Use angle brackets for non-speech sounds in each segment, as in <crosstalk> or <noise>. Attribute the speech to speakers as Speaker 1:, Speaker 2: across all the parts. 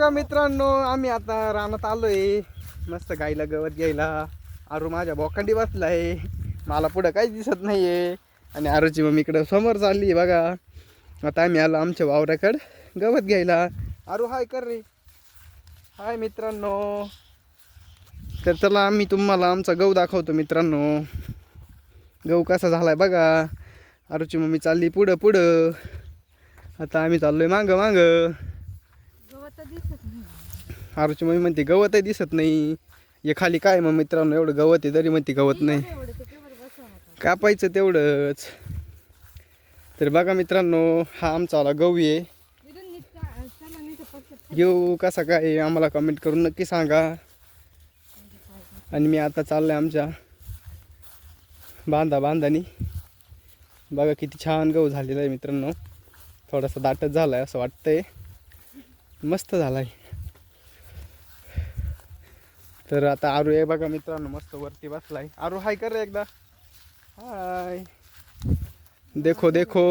Speaker 1: बघा मित्रांनो आम्ही आता रानात आलोय. मस्त गाईला गवत घ्यायला. आरू माझ्या बोकांडी बसलाय. मला पुढं काही दिसत नाहीये. आणि आरूची मम्मी इकडं समोर चालली बघा. आता आम्ही आलो आमच्या वावराकडं गवत घ्यायला. आरू हाय कर रे. हाय मित्रांनो. तर चला आम्ही तुम्हाला आमचा गहू दाखवतो मित्रांनो. गहू कसा झालाय बघा. आरूची मम्मी चालली पुढं पुढं. आता आम्ही चाललोय मागं मागं. आरूची मम्मी म्हणते गवतही दिसत नाही. हे खाली काय मग मित्रांनो एवढं गवत आहे तरी म्हणते गवत नाही. कापायचं तेवढंच. तर बघा मित्रांनो हा आमचा वाला गहू आहे. घेऊ कसा काय आहे आम्हाला कमेंट करून नक्की सांगा. आणि मी आता चाललोय आमच्या बांधा बांधानी. बघा किती छान गहू झालेला आहे मित्रांनो. थोडासा दाटच झाला आहे असं वाटतंय. मस्त झाला आहे तर आता आरू आहे बघा मित्रांनो मस्त वरती बसलाय. आरू हाय कर रे एकदा. हाय. देखो देखो.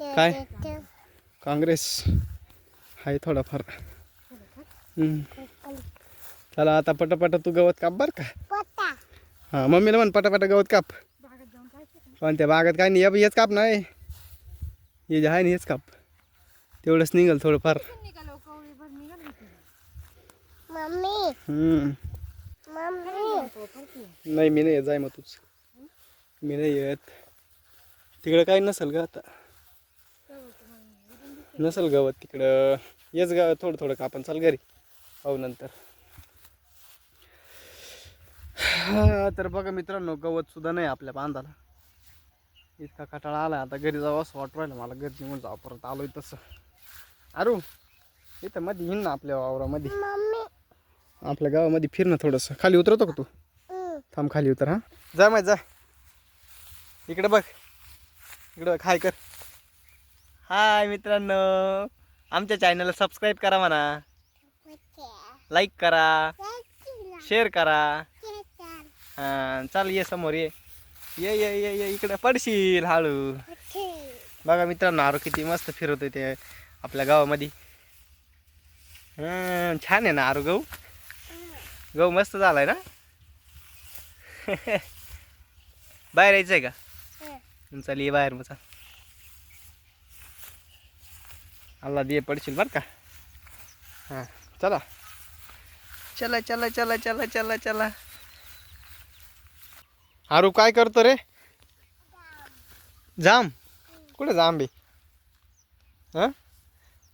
Speaker 1: काय? काँग्रेस. आहे थोडाफार. चला आता पटापट तू गवत काप बर का? हां मम्मीला म्हण पटापट गवत काप? पण त्या बागात काय नाही हेच काप नाही. हे जे आहे ना हेच काप. तेवढंच निघल थोडंफार. हम्म. नाही मी नाही येत जाय मग तूच. मी नाही येत. तिकडं काही नसेल का आता? नसेल गवत तिकडं. येच गाव थोडं थोडं कापण चाल घरी. पाहू नंतर. हा, तर बघा मित्रांनो गवत सुद्धा नाही आपल्या बांधाला. इतका कटाळा आला आता घरी जावं असं वाटू राहिलं मला. घरी निघून जावं परत आलोय तसं. अरू इथं मध्ये येईन ना आपल्या वावरामध्ये. आपल्या गावामध्ये फिर ना थोडंसं. खाली उतरतो का तू? थांब खाली उतर हा. जा माहीत जा. इकडे बघ. इकडे बघ हाय कर. हाय मित्रांनो. आमच्या चॅनलला सबस्क्राईब करा म्हणा. लाईक करा. शेअर करा. हां चाल ये समोर ये. ये ये ये ये इकडे पडशील हळू. बघा मित्रांनो आरो किती मस्त फिरवतोय ते. आपल्या गावामध्ये. छान आहे ना आरो गहू? गहू मस्त झालाय ना? <laughs> बाहेर यायचं आहे का चल ये बाहेर मग अल्ला दे पडशील बरं का? हां चला. चला चला चला चला चला चला. आरू काय करतो रे? जाम कुठे जाम बे हां?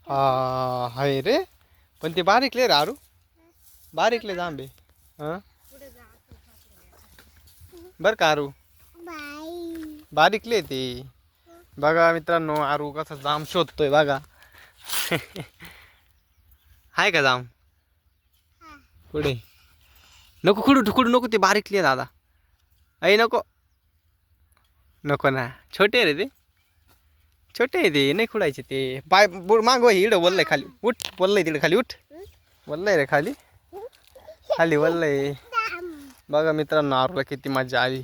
Speaker 1: हा हाय रे. पण ते बारीकले रे आरू. बारीकले जाम बे हां? बरं का आरू? बारीकले ते. बघा मित्रांनो आरू कसा जाम शोधतोय बघा. हाय का जाम कुठे? नको खुडू ठुकडू नको ते बारीकले दादा. ऐ नको. नको ना. छोटे रे ते. छोटे आहे ते नाही खुडायचे ते. पाय मागव इकडं वल्लय खाली. उठ वल्लय तिकडे खाली उठ. वल्लय रे खाली. खाली वल्लय. बघा मित्रांनो आरूला किती मजा आली.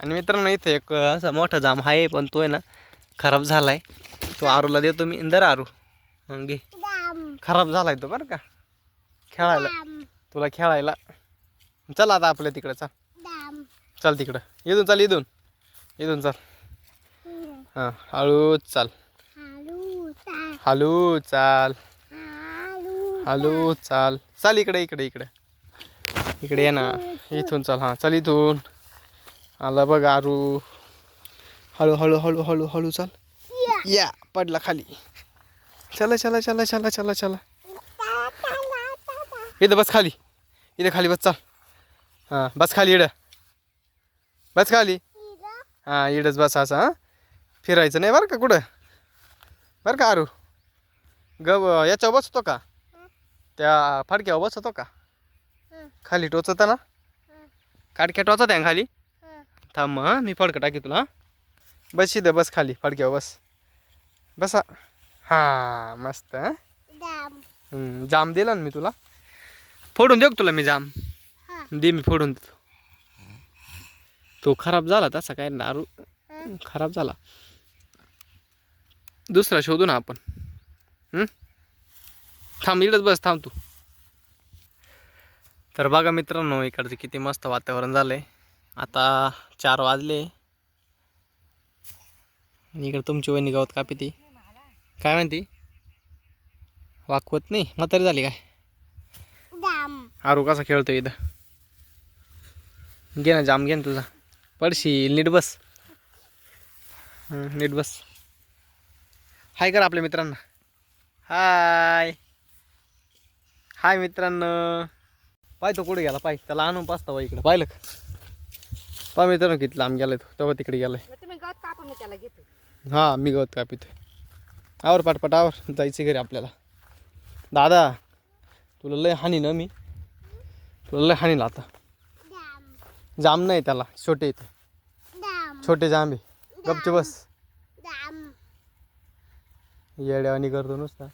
Speaker 1: आणि मित्रांनो इथे एक असा मोठा जाम आहे पण तो आहे ना खराब झालाय. तो आरूला देतो मी. इंदर आरू. मग घे. खराब झालाय तो बरं का. खेळायला. तुला खेळायला. चल आता आपल्या तिकडं चल. चल तिकडं. इथून चल इथून. इथून चल. हां हळूच चाल. हळू चाल. हळू चाल. चाल. इकडे इकडे इकडे. इकडे ये ना. इथून चल हां. चल इथून. आला बघ आरू. हळू हळू हळू हळू हळू चाल. या. पडला खाली. चला चला चला चला चला चला. इथं बस खाली. इथं खाली बस चाल. हां बस खाली इडं बस खाली. हां इडंच बस असं हां. फिरायचं नाही बरं का कुठं? बरं का आरू? गव याच्यावर बसतो का? त्या फडक्यावर बसतो का? खाली टोचता ना? काडक्या टोचत आहे खाली? थांब हां मी फडकं टाकी तुला बस इथं बस खाली फडक्यावर बस. बसा. हां मस्त जाम. दिला ना मी तुला. फोडून देऊ तुला मी जाम? दे मी फोडून देतो. तो खराब झाला तसा काय दारू खराब झाला. दुसरा शोधू ना आपण. हं? थांब इकडंच बस थांब तू. तर बघा मित्रांनो इकडचं किती मस्त वातावरण झालंय. आता चार वाजले. आणि इकडे तुमची वहिनी गावात कापी ती काय म्हणती? वाकवत नाही? म्हातारी झाली काय? आरू कसा खेळतो इथं? घे ना जाम घे ना तुझा. पडशी नीट बस. नीट बस. हाय कर आपल्या मित्रांना. हाय हाय मित्रांनो. पाय तो कुठे गेला? पाय. त्याला आणून पाचता बा इकडे. पाहिलं का? पाय मित्रांनो किती लांब गेलाय तो. तेव्हा तिकडे गेलाय. हां मी गवत का पितोय आवर पाटपाट आवर. जायचं घरी आपल्याला. दादा तुला लय हानी ना मी. तुला लय हानीला आता. जाम नाही त्याला. छोटे इथे छोटे जांबे गपचे बस. येड्यावानी करतो नुसता.